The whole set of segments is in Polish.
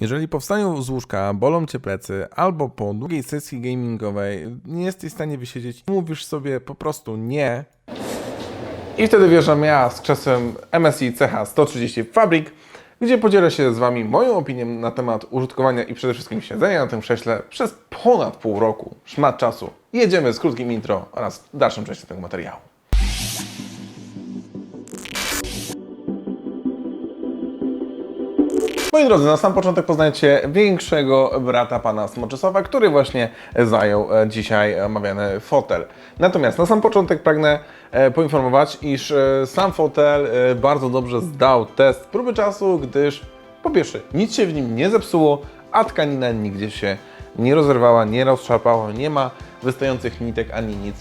Jeżeli po wstaniu z łóżka bolą cię plecy, albo po długiej sesji gamingowej nie jesteś w stanie wysiedzieć, mówisz sobie po prostu nie. I wtedy wjeżdżam ja z krzesłem MSI CH130 Fabric, gdzie podzielę się z Wami moją opinią na temat użytkowania i przede wszystkim siedzenia na tym krześle przez ponad pół roku, szmat czasu. Jedziemy z krótkim intro oraz dalszą częścią tego materiału. Moi drodzy, na sam początek poznajcie większego brata pana Smoczysowa, który właśnie zajął e, dzisiaj omawiany fotel. Natomiast na sam początek pragnę e, poinformować, iż e, sam fotel bardzo dobrze zdał test próby czasu, gdyż po pierwsze nic się w nim nie zepsuło, a tkanina nigdzie się nie rozerwała, nie rozszarpała, nie ma wystających nitek ani nic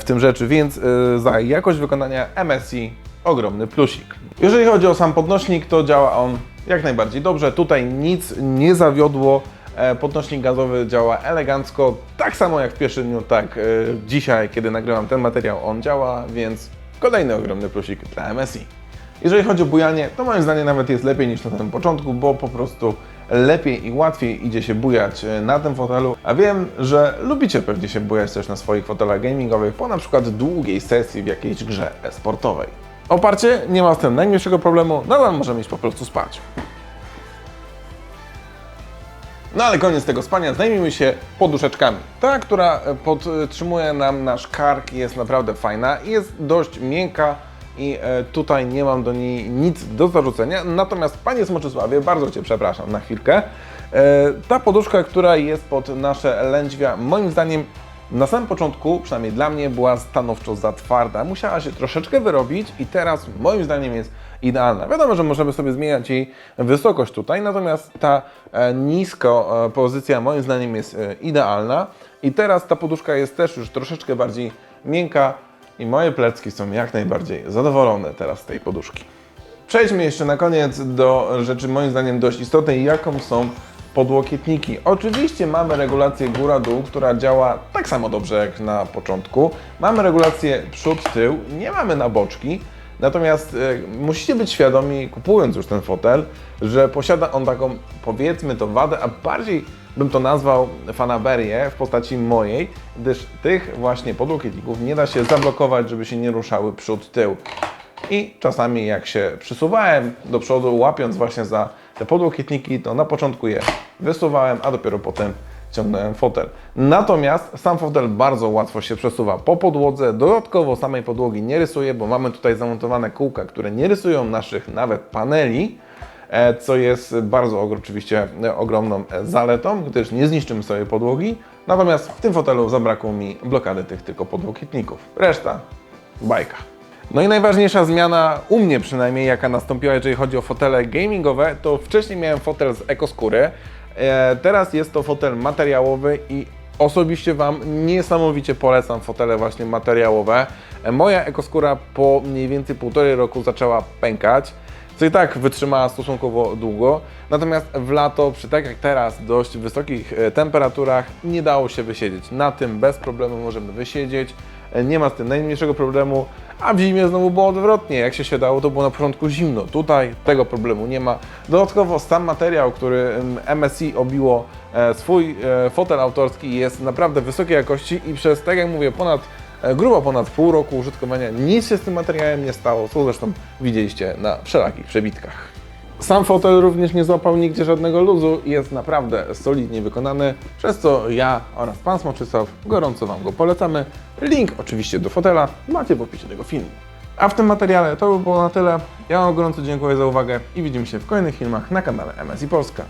w tym rzeczy, więc za jakość wykonania MSI ogromny plusik. Jeżeli chodzi o sam podnośnik, to działa on jak najbardziej dobrze. Tutaj nic nie zawiodło. E, Podnośnik gazowy działa elegancko, tak samo jak w pierwszym dniu, tak e, dzisiaj, kiedy nagrywam ten materiał, on działa, więc kolejny ogromny plusik dla MSI. Jeżeli chodzi o bujanie, to moim zdaniem nawet jest lepiej niż na samym początku, bo po prostu lepiej i łatwiej idzie się bujać e, na tym fotelu. A wiem, że lubicie pewnie się bujać też na swoich fotelach gamingowych po na przykład długiej sesji w jakiejś grze sportowej. Oparcie nie ma z tym najmniejszego problemu, nadal możemy iść po prostu spać. No ale koniec tego spania, zajmijmy się poduszeczkami. Ta, która e, podtrzymuje nam nasz kark jest naprawdę fajna i jest dość miękka i e, tutaj nie mam do niej nic do zarzucenia. Natomiast Panie Smoczysławie, bardzo Cię przepraszam na chwilkę. E, Ta poduszka, która jest pod nasze lędźwia, moim zdaniem na samym początku, przynajmniej dla mnie, była stanowczo za twarda. Musiała się troszeczkę wyrobić i teraz moim zdaniem jest idealna. Wiadomo, że możemy sobie zmieniać jej wysokość tutaj, natomiast ta e, nisko e, pozycja moim zdaniem jest e, idealna. I teraz ta poduszka jest też już troszeczkę bardziej miękka i moje plecki są jak najbardziej zadowolone teraz z tej poduszki. Przejdźmy jeszcze na koniec do rzeczy moim zdaniem dość istotnej, jaką są podłokietniki. Oczywiście mamy regulację góra-dół, która działa tak samo dobrze jak na początku. Mamy regulację przód-tył, nie mamy na boczki. Natomiast e, musicie być świadomi, kupując już ten fotel, że posiada on taką, powiedzmy to wadę, a bardziej bym to nazwał fanaberię w postaci mojej, gdyż tych właśnie podłokietników nie da się zablokować, żeby się nie ruszały przód-tył. I czasami jak się przysuwałem do przodu, łapiąc właśnie za te podłokietniki, to na początku je wysuwałem, a dopiero potem ciągnąłem fotel. Natomiast sam fotel bardzo łatwo się przesuwa po podłodze. Dodatkowo samej podłogi nie rysuje, bo mamy tutaj zamontowane kółka, które nie rysują naszych nawet paneli, e, co jest bardzo oczywiście e, ogromną e, zaletą, gdyż nie zniszczymy sobie podłogi. Natomiast w tym fotelu zabrakło mi blokady tych tylko podłokietników. Reszta bajka. No i najważniejsza zmiana, u mnie przynajmniej, jaka nastąpiła, jeżeli chodzi o fotele gamingowe, to wcześniej miałem fotel z ekoskóry, e, teraz jest to fotel materiałowy i osobiście Wam niesamowicie polecam fotele właśnie materiałowe. E, Moja ekoskóra po mniej więcej półtorej roku zaczęła pękać, co i tak wytrzymała stosunkowo długo, natomiast w lato, przy tak jak teraz, dość wysokich e, temperaturach, nie dało się wysiedzieć. Na tym bez problemu możemy wysiedzieć, nie ma z tym najmniejszego problemu, a w zimie znowu było odwrotnie. Jak się siadało, to było na początku zimno. Tutaj tego problemu nie ma. Dodatkowo sam materiał, który MSI obiło e, swój e, fotel autorski jest naprawdę wysokiej jakości i przez, tak jak mówię, ponad e, grubo ponad pół roku użytkowania nic się z tym materiałem nie stało, co zresztą widzieliście na wszelakich przebitkach. Sam fotel również nie złapał nigdzie żadnego luzu i jest naprawdę solidnie wykonany, przez co ja oraz Pan Smoczysław gorąco Wam go polecamy. Link oczywiście do fotela macie w opisie tego filmu. A w tym materiale to by było na tyle. Ja Wam gorąco dziękuję za uwagę i widzimy się w kolejnych filmach na kanale MSI Polska.